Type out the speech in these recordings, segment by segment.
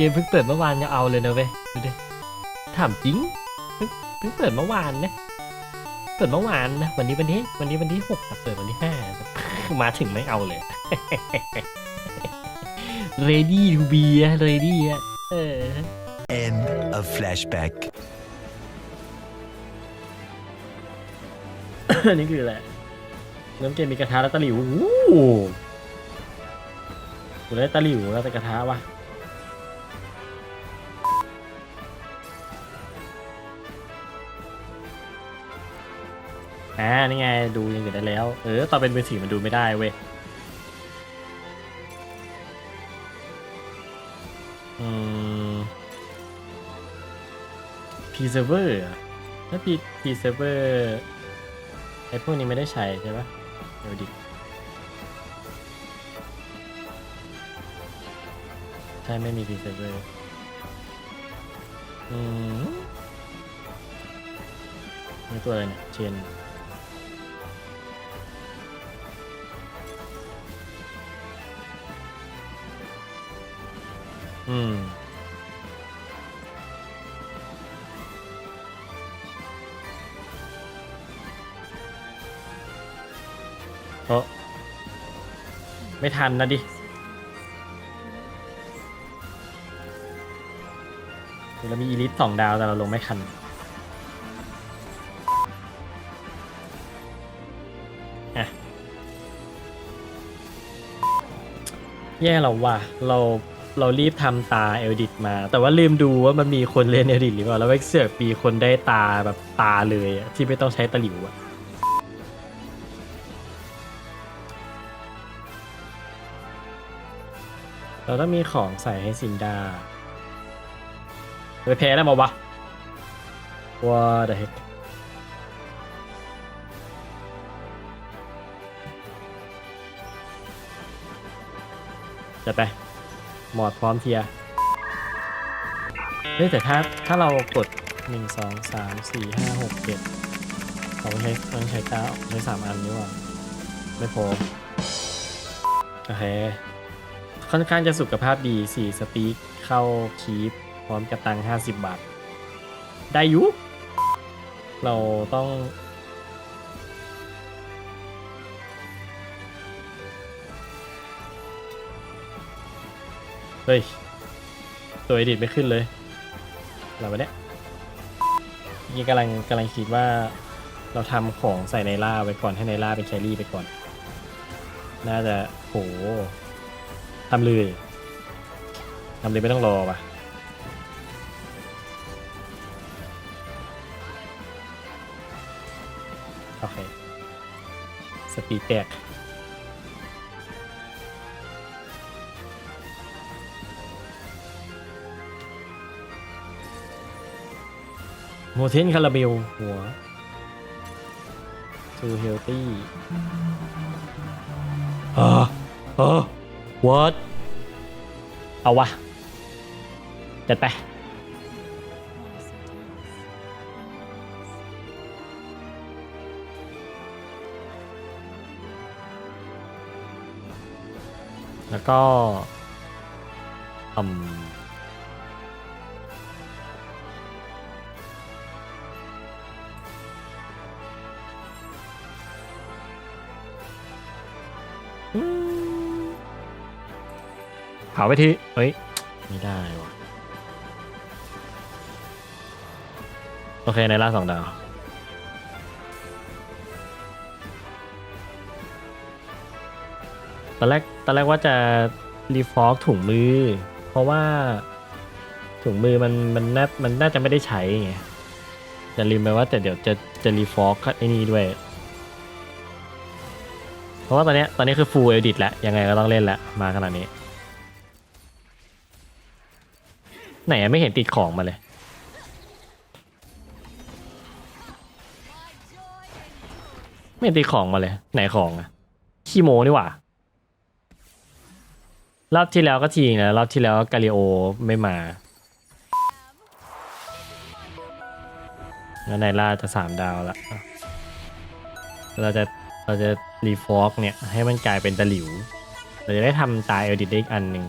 เกมเพิ่งเปิดเมื่อวานยังเอาเลยนะเว้ยดูดิถามจริงเพิ่งเพิ่งเปิดเมื่อวานนะเปิดเมื่อวานนะวันนี้วันที่วันนี้วันที่หกอะเปิดวันที่ห้ามาถึงไม่เอาเลย ready to be อะ ready อะเออ End of flashback. อันนี้คืออะไรเริ่มเกมมีกระทะแล้วตะหลิวโอ้โหกูได้ตะหลิวแล้วแต่กระทะวะ อ่านี่ไงดูอยังอื่นได้แล้ว เออตอนเป็นมือถือมันดูไม่ได้เว้ยอืม p r e s e r v e r อะถ้า P preserver ไอ้พวกนี้ไม่ได้ใช้ใช่ปะเดี๋ยวดิใช่ไม่มี preserver อืมนี่ตัวอะไรเนี่ยเชน อืมเออไม่ทันนะดิ เรามีอีลิทสองดาวแต่เราลงไม่ทัน อะ แย่เราว่ะ เรา เรารีบทำตาเอลดิตมา แต่ว่าลืมดูว่ามันมีคนเล่นเอลดิตหรือเปล่า แล้วไปเสือกมีคนได้ตาแบบตาเลยอะที่ไม่ต้องใช้ตะหลิวอะเราต้องมีของใส่ให้ซินดาไปแพ้ได้มาวะ What the heck จะไป หมอดพร้อมเทียร์เฮ้ยแต่ถ้าถ้าเรากด 1 2 3 4 5 6 7เราต้องใช้ต้องใช้เก้าใช้สามอันนี้ว่ะไม่พอโอเค ค่อนข้างจะสุขภาพดี 4 สปีกเข้าคีปพร้อมกับตัง 50 บาท ได้อยุ เราต้อง ฮ้ย ตัวเอดิตไม่ขึ้นเลยอะไรวะเนี่ยนี่กำลังกำลังคิดว่า เราทำของใส่ในล่าไว้ก่อนให้ในล่าเป็นแครี่ไปก่อน น่าจะโหทำเลยทำเลยไม่ต้องรอป่ะโอเค สปีดแตก โมเทนคาราเบลหัวทูเฮลตี้อ่าอ่า what เอาวะ จัดไป แล้วก็อืมาไปทีเอ้ย ไม่ได้วะโอเค ในล่าสองดาว ตอนแรก ตอนแรกว่าจะรีฟอกถุงมือ เพราะว่า ถุงมือมันมันน่ามันน่าจะไม่ได้ใช้ไงจะลืมไปว่าแต่เดี๋ยวจะจะรีฟอกไอ้นี่ด้วย เพราะว่าตอนเนี้ยตอนนี้คือ full edit แล้ว ยังไงก็ต้องเล่นแล้ว มาขนาดนี้ ไหนไม่เห็นติดของมาเลย ไม่เห็นติดของมาเลย ไหนของอะขี้โมนี่หว่ารอบที่แล้วก็ทีนะรอบที่แล้วกาลิโอไม่มาแล้วไนล่าจะสามดาวละเราจะเราจะรีฟอกเนี่ยให้มันกลายเป็นตะหลิว เราจะได้ทำตายเอลดิดได้อีกอันหนึ่ง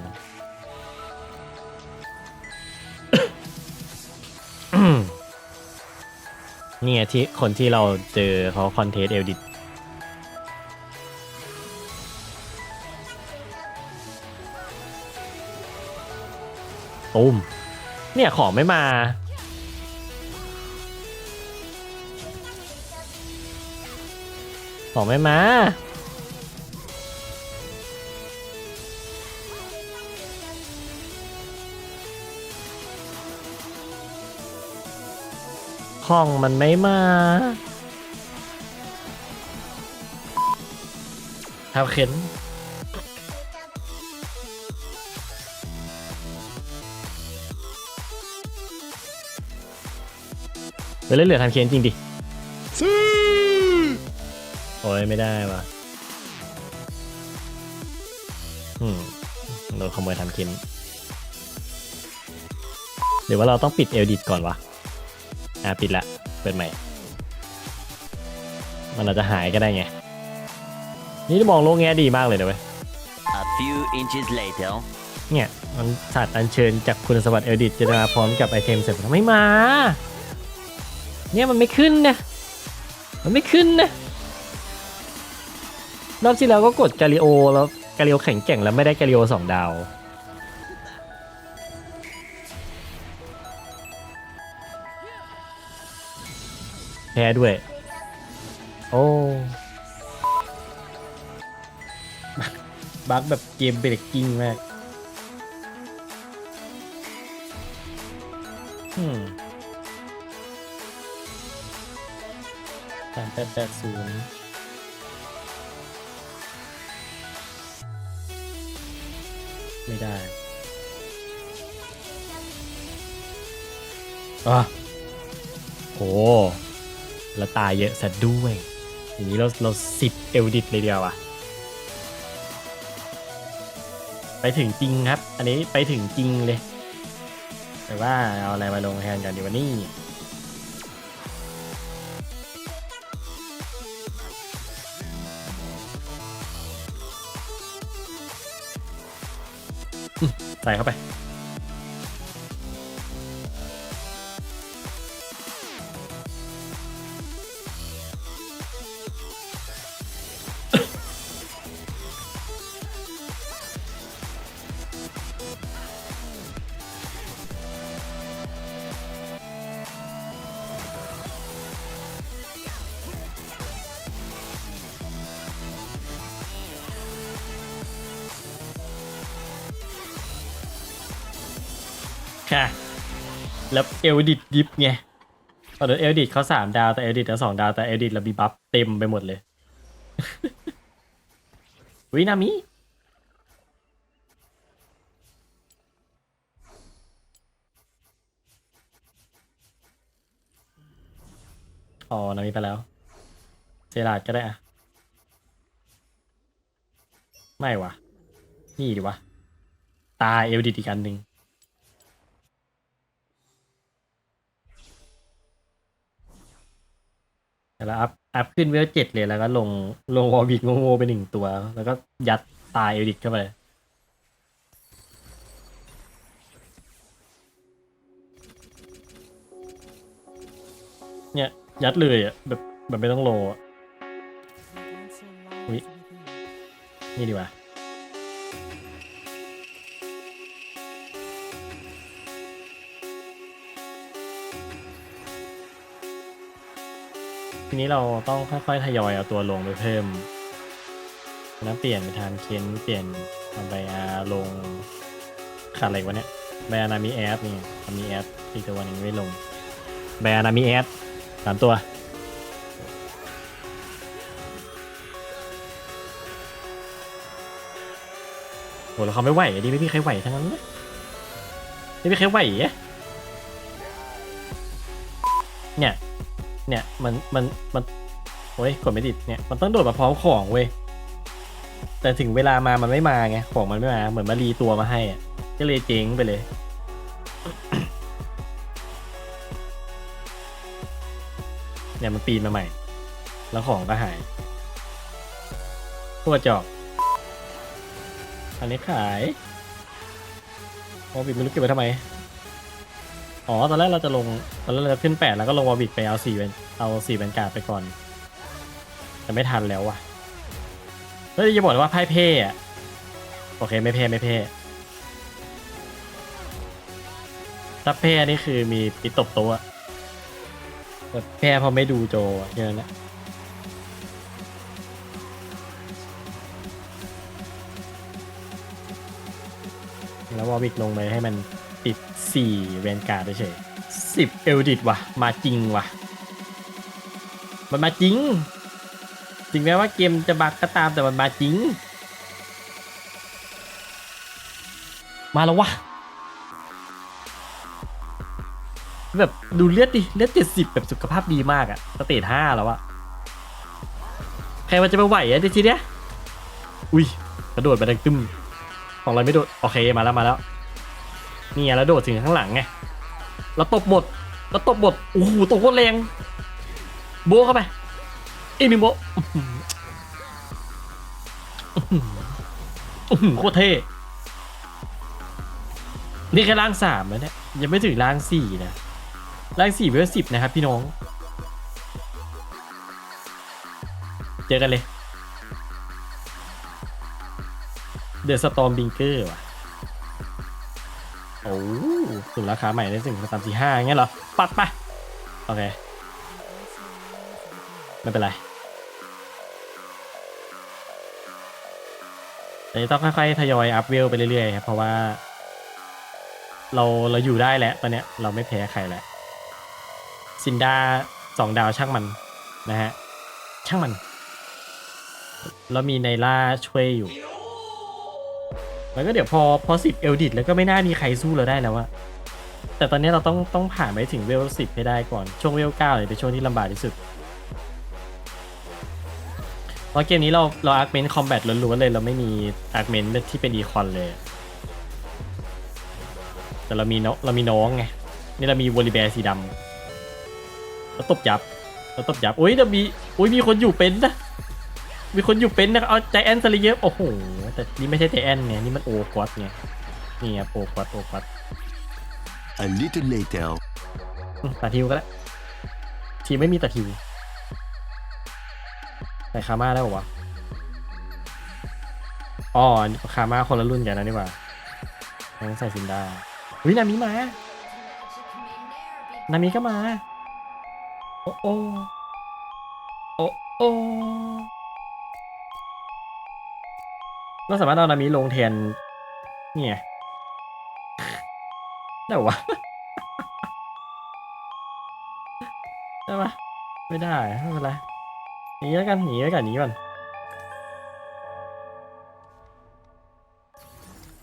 นี่ไงที่คนที่เราเจอเขาคอนเทสเอลดิตตูมเนี่ยของไม่มาของไม่มา ของมันไม่มาทำเข็นเล่นเหลือทำเข็นจริงดิโอ้ยไม่ได้ว่ะอืมโดนขโมยทำเข็นหรือว่าเราต้องปิดเอลดิตก่อนวะ อะปิดละ เปิดใหม่ มันอาจจะหายก็ได้ไง นี่มองโลกแง่ดีมากเลยนะเว้ย A few inches later. เนี่ย มันศาสตร์อัญเชิญจากคุณสมบัติเอลดิตจะมาพร้อมกับไอเทมเสร็จไม่มา เนี่ยมันไม่ขึ้นนะ มันไม่ขึ้นนะ รอบที่แล้วก็กดกาลิโอแล้วกาลิโอแข็งแกร่งแล้วไม่ได้กาลิโอสองดาว แพ้ด้วย โอ้บักแบบเกมเบรกกิ้งมากอืมสามแปดแปดศูนย์ไม่ได้อะโอ้ แล้วตายเยอะซะด้วย อย่างนี้เราเราสิบเอลดิตเลยเดียวอะไปถึงจริงครับ อันนี้ไปถึงจริงเลย แต่ว่าเอาอะไรมาลงแทนกันดีวะนี่อืมใส่เข้าไป ค่ะ แล้วเอลดิตดิฟไงตอนนั้นเอลดิตเขาสามดาวแต่เอลดิตเขาสองดาวแต่เอลดิตเราบีบัฟเต็มไปหมดเลย วินามิอ๋อนามิไปแล้วเจราดก็ได้อะไม่วะ นี่ดีวะ ตาเอลดิตอีกอันหนึ่ง แล้วอัพอัพขึ้นเวลเจ็ดเลยแล้วก็ลงลงวอลวิกโง่ๆไปหนึ่งตัว แล้วก็ยัดตายเอริกเข้าไปเนี่ย ยัดเลยอะแบบแบบไม่ต้องโลอะนี่ดีกว่า ทีนี้เราต้องค่อยๆทยอยเอาตัวลงไปเพิ่มแล้วเปลี่ยนไปทานเคนเปลี่ยนทำไบอาลงขาดอะไรวะเนี่ยไบอานามีแอดนี่มีแอดอีกตัวหนึงไม่ลงไบอานามีแอดสามตัวโหแล้วเขาไม่ไหวดิไม่มีใครไหวทั้งนั้นเลยไม่มีใครไหวเนี่ย เนี่ยมันมันมันโอ้ยกดไม่ติดเนี่ยมันต้องโดดมาพร้อมของเว้ยแต่ถึงเวลามามันไม่มาไงของมันไม่มา เหมือนมารีตัวมาให้อะก็เลยเจ๊งไปเลย เนี่ยมันปีนมาใหม่ แล้วของก็หายตัวจอกอันนี้ขายโอบิดไม่รู้เก็บไว้ทำไม อ๋อ ตอนแรกเราจะลง ตอนแรกเราจะขึ้นแปดแล้วก็ลงวอบิกไปเอาสี่เป็นเอาสี่แวนการ์ดไปก่อน แต่ไม่ทันแล้วว่ะเฮ้ยอย่าบอกว่าไพ่เพ่อะโอเคไม่เพ่ไม่เพ่ถ้าเพ่นี่คือมีปิดตบต๊ะอะแต่แพ่พอไม่ดูโจอะนั้และแล้ววอลวิกลงไปให้มัน ติดสี่แวนการ์ดเฉยสิบเอลดิดว่ะ มาจริงว่ะ มันมาจริง ถึงแม้ว่าเกมจะบักก็ตามแต่มันมาจริง มาแล้ววะแบบดูเลือดดิ เลือดเจ็ดสิบแบบสุขภาพดีมากอะสเตจห้าแล้วอะใครมันจะไปไหวอะเดี๋ยวทีเนี้ย อุ้ย กระโดดไปดังตึ้มของเราไม่โดด โอเค มาแล้วมาแล้ว นี่ไงแล้วโดดถึงข้างหลังไงแล้วตบหมดแล้วตบหมดโอ้โหตบโคตรแรงโบเข้าไปอีกหนึ่งโบะอื้อหืออื้อหือโคตรเท่นี่แค่ร่างสามนะเนี่ยยังไม่ถึงร่างสี่นะร่างสี่เวลสิบนะครับพี่น้อง เจอกันเลย เดอะสตอมบิงเกอร์ว่ะ ราคาใหม่ได้ถึงสามสี่ห้าอย่างเงี้ยเหรอ ปัดไปโอเค ไม่เป็นไรแต่ต้องค่อยๆทยอยอัพเวลไปเรื่อยๆครับ เพราะว่า เราเราอยู่ได้แล้วตอนเนี้ยเราไม่แพ้ใครแล้วซินดาสองดาวช่างมันนะฮะ ช่างมัน แล้วมีไนล่าช่วยอยู่ แล้วก็เดี๋ยวพอพอสิบเอลดิตแล้วก็ไม่น่ามีใครสู้เราได้แล้วอะ แต่ตอนนี้เราต้องต้องผ่านไปถึงเวลสิบให้ได้ก่อน ช่วงเวลเก้าเลยเป็นช่วงที่ลำบากที่สุด เพราะเกมนี้เราเราอาร์เมนคอมแบทล้วนๆเลย เราไม่มีอาร์เมนที่เป็นอีคอนเลย แต่เรามีน้องเรามีน้องไง นี่เรามีวอลลีแบร์สีดำแล้วตบยับแล้วตบยับ อุ้ยเดี๋ยวมีอุ้ยมีคนอยู่เป็นนะมีคนอยู่เป็นนะเอาใจแอนสลีเยอร์โอ้โห แต่นี่ไม่ใช่ใจแอนไงนี่มันโอควอตไงนี่ไงโอควอตโอควอต A little later. ตัดทิวก็ได้วทีมไม่มีตัดทิวใส่คาม่าได้ปะวะอ๋อคาม่าคนละรุ่นกันนะนี่หว่าต้องใส่ซินดาวินามิมา นามิก็มา โอ้โอโอ้โอเราสามารถเอานามิลงแทนนี่ไง ได้ปะวะได้ปะไม่ได้ไม่เป็นไรหนีแล้วกันหนีแล้วกันหนีก่อน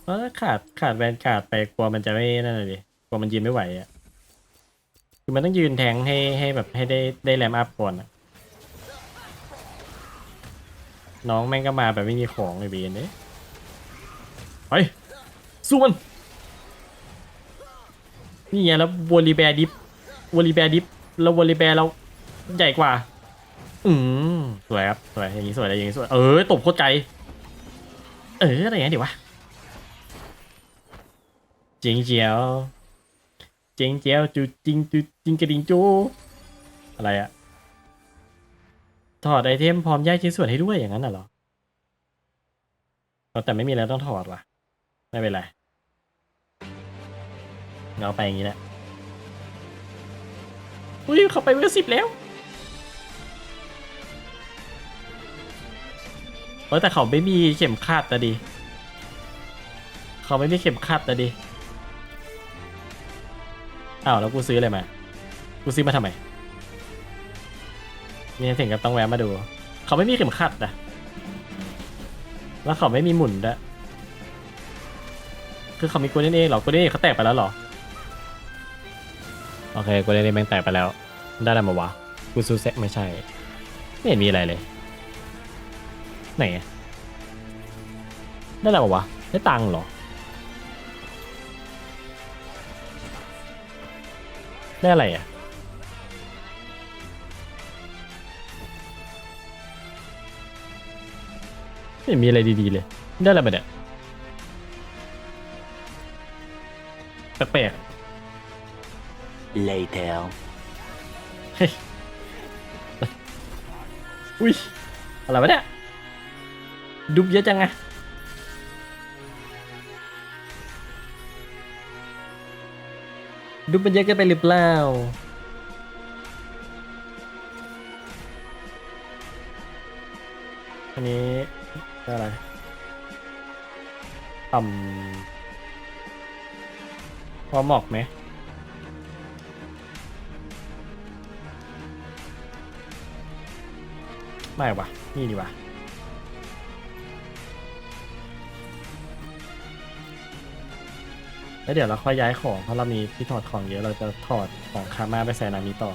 เพราะถ้าขาดขาดแวนกาดไปกลัวมันจะไม่นั่นเลยดิกลัวมันยืนไม่ไหวอะคือมันต้องยืนแทงให้ให้แบบให้ได้ได้แรมอัพก่อนอะน้องแม่งก็มาแบบไม่มีของเลยเบียนเนี่ยไปสู้มัน นี่ไงแล้ววอลลีแบร์ดิฟวอลลีแบร์ดิฟแล้ววอลเลย์แบร์เราใหญ่กว่า อืมสวยครับสวยอย่างนี้สวยอะไรอย่างนี้สวยเออตบโคตรไกลเอออะไรอย่างเงี้ยดีวะจิงเจียวจิงเจียวจูจิงจูจิงกระดิ่งจูอะไรอะถอดไอเทมพร้อมแยกชิ้นส่วนให้ด้วยอย่างนั้นน่ะเหรอแต่ไม่มีอะไรต้องถอดว่ะ ไม่เป็นไร เอาไปอย่างนี้แหละอุ้ยเขาไปเวลสิบแล้วเออแต่เขาไม่มีเข็มขัดนะดิ เขาไม่มีเข็มขัดนะดิ อ้าวแล้วกูซื้ออะไรมา กูซื้อมาทำไม นี่ถึงกับต้องแวะมาดู เขาไม่มีเข็มขัดนะ แล้วเขาไม่มีหมุนด้วยคือเขามีกูเล่นเองเหรอกูเล่นเองเขาแตกไปแล้วเหรอโอเคกูเล่นเองแม่งแตกไปแล้ว ได้อะไรมาวะกูซูเซ็ไม่ใช่ ไม่เห็นมีอะไรเลย ไหนได้อะไรมาวะได้ตังค์เหรอ ได้อะไรอะไม่มีอะไรดีๆเลย ได้อะไรมาเนี่ยแปลกๆ เฮ้ยอุ้ยอะไรวะเนี่ยดุบเยอะจังไงดุบมันเยอะเกินไปหรือเปล่าอันนี้อะไรต่ำพอเหมาะไหม ไม่วะนี่ดีวะแล้วเดี๋ยวเราค่อยย้ายของเพราะเรามีที่ถอดของเยอะเราจะถอดของคาม่าไปใส่นามิต่อ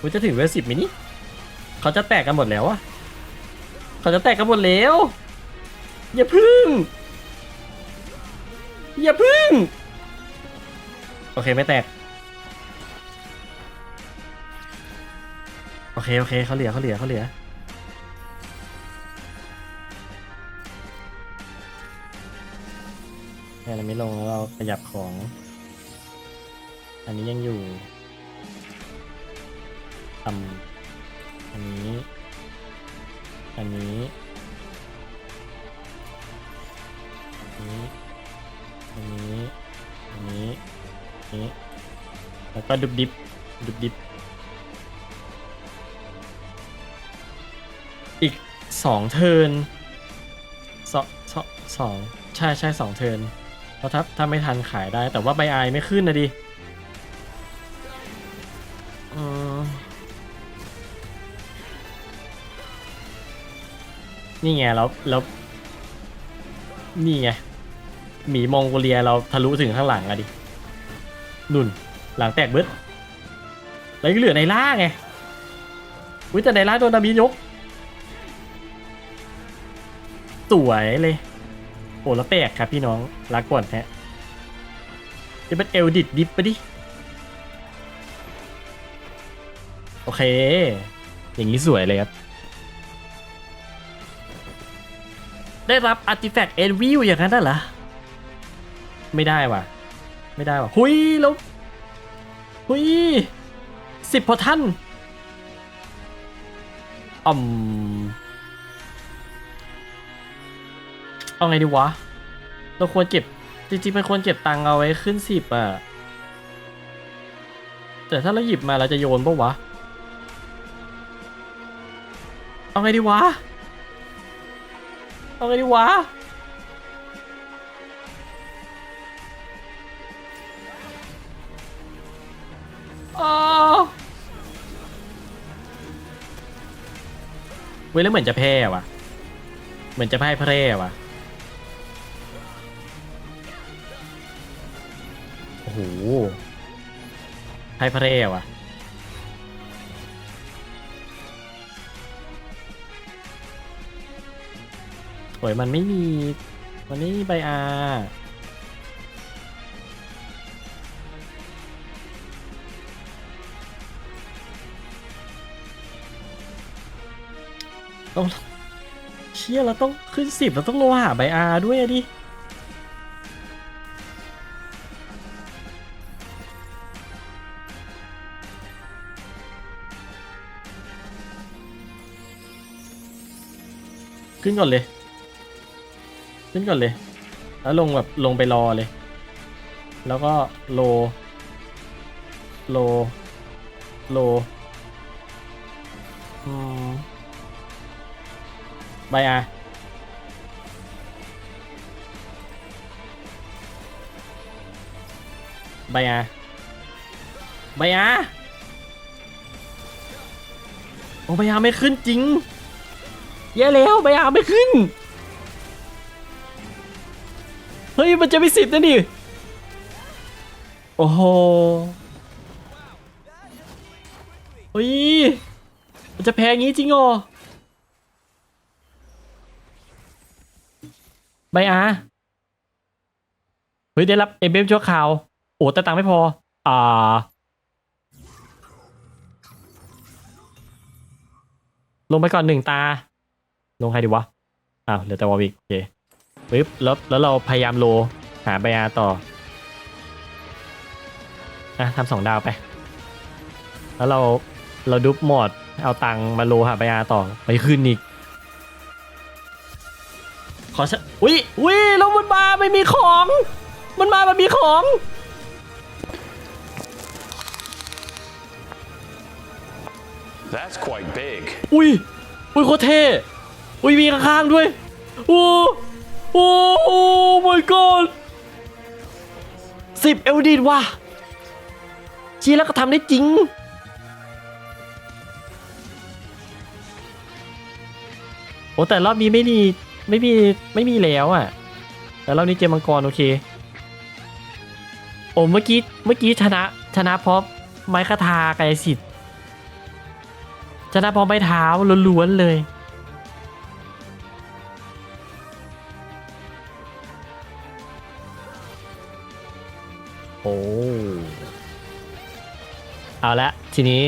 กูจะถึงเวลสิบมินิเขาจะแตกกันหมดแล้วอะเขาจะแตกกันหมดแล้ว อย่าพึ่ง อย่าพึ่ง เคไม่แตก โอเคโอเคเขาเหลือเขาเหลือเขาเหลือ แค่เราไม่ลงแล้วเราขยับของ อันนี้ยังอยู่ต่ำอันนี้ อันนี้อันนี้อันนี้ นี้ แล้วก็ดุบดิบดุบดิบ อีกสองเทิร์นสองสองสองใช่ใช่สองเทิร์นเพราะถ้าถ้าไม่ทันขายได้ แต่ว่าใบไอไม่ขึ้นนะดิอืมนี่ไงแล้วแล้วนี่ไงหมีมองโกเลียเราทะลุถึงข้างหลังอะดิ นุ่น หลังแตกเบิดแล้วก็เหลือในล่าไงอุ้ยแต่ในล่าโดนนามิยก สวยเลย โอ้แล้วแตกครับพี่น้องรักก่อนแท้จะเป็นเอลดิดดิฟไปดิ โอเค อย่างนี้สวยเลยครับ ได้รับอาร์ติแฟกต์เอ็นวิวอย่างนั้นน่ะเหรอ ไม่ได้ว่ะ ไม่ได้ว่ะหุยแล้วหุยสิบพอท่านอืมเอาไงดีวะ เราควรเก็บ จริงๆมันควรเก็บตังค์เอาไว้ขึ้นสิบอะแต่ถ้าเราหยิบมาเราจะโยนปะวะ เอาไงดีวะ เอาไงดีวะ เว้ยแล้วเหมือนจะแพ้ว่ะ เหมือนจะพ่ายแพ้ว่ะ โอ้โหพ่ายแพ้ว่ะ โอ้ยมันไม่มี มันไม่มีใบอา ต้องเชี่ยเราต้องขึ้นสิบเราต้องโลหะใบอาด้วยอะดิขึ้นก่อนเลย ขึ้นก่อนเลย แล้วลงแบบลงไปรอเลย แล้วก็โล โล โล อืม ใบอาใบอาใบอาโอ้ใบอาไม่ขึ้นจริงแย่แล้วใบอาไม่ขึ้น เฮ้ย มันจะไม่สิบนะดิ โอ้โหเฮ้ย มันจะแพ้งี้จริงเหรอ ใบอาเฮ้ยได้รับเอเบมชั่วคราว โอ้แต่ตังไม่พอ อ่า ลงไปก่อนหนึ่งตา ลงใครดีวะ อ้าวเหลือแต่วอวิกโอเคปึ๊บแล้วแล้วเราพยายามโล หาใบอาต่อ อะทำสองดาวไป แล้วเราเราดุบหมด เอาตังมาโลหะไปอาต่อ ไปขึ้นอีก อชะอุ้ยอุ้ยแล้วมันมาไม่มีของ มันมามันมีของ That's quite big. อุ้ยอุ้ยโคตรเท่อุ้ยมีข้างๆด้วยโอ้โอ้โอ้ my god สิบเอลดีดว่ะชี้แล้วก็ทำได้จริงโอ้แต่รอบนี้ไม่มี ไม่มีไม่มีแล้วอะ แต่รอบนี้เจมังกรโอเคโอ้เมื่อกี้เมื่อกี้ชนะชนะเพราะไม้คาทากายสิทธิ์ชนะเพราะไม้เท้าล้วนๆเลย โอ้เอาละทีนี้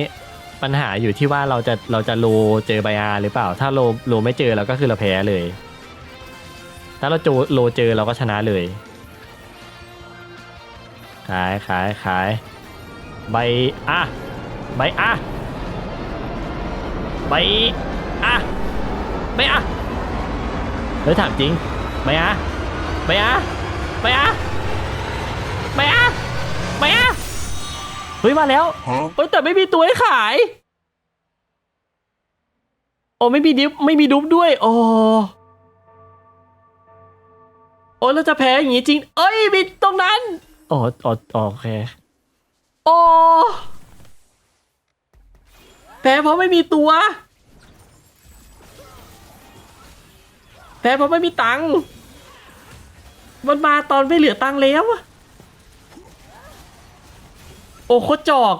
ปัญหาอยู่ที่ว่าเราจะเราจะโลเจอไบอาร์หรือเปล่า ถ้าโลโลไม่เจอเราก็คือเราแพ้เลย ถ้าเราโจโลเจอเราก็ชนะเลย ขายขายขายใบอะใบอะไปอะไปอะเฮ้ยถามจริงไปอะไปอะไปอะไปอะไปอะเฮ้ยมาแล้วเฮ้ยแต่ไม่มีตัวให้ขายโอ้ไม่มีดิฟไม่มีดุฟด้วยโอ้ โอ้เราจะแพ้อย่างงี้จริง เอ้ยมีตรงนั้นอ๋ออ๋ออ๋อโอเคโอ้แพ้เพราะไม่มีตัว แพ้เพราะไม่มีตังค์มันมาตอนไม่เหลือตังค์แล้วอะโอ้โคตรจอก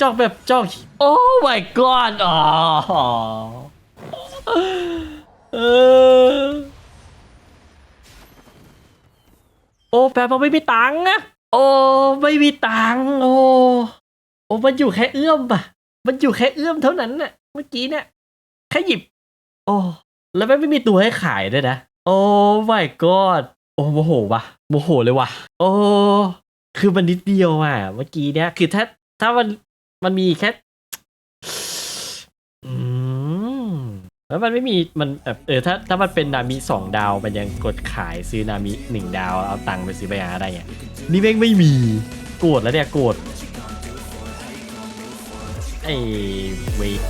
จอกแบบจอก โอ้ my god อ๋อเออ โอ้แพ้เพราไม่มีตังค์อะโอ้ไม่มีตังค์โอ้โอ้มันอยู่แค่เอื้อมปะมันอยู่แค่เอื้อมเท่านั้นน่ะ เมื่อกี้เนี่ยแค่หยิบ โอ้แล้วแม่ไม่มีตัวให้ขายด้วยนะ โอ้ my god โอ้โมโหว่ะโมโหเลยว่ะโอ้คือมันนิดเดียวอะ เมื่อกี้เนี่ยคือถ้าถ้ามันมันมีแค่ อืม แล้วมันไม่มีมันแบบเออถ้าถ้ามันเป็นนามิสองดาว มันยังกดขายซื้อนามิหนึ่งดาว เอาตังค์ไปซื้อไปอาได้ไงนี่แม่งไม่มีโกรธแล้วเนี่ยโกรธไอ้เวก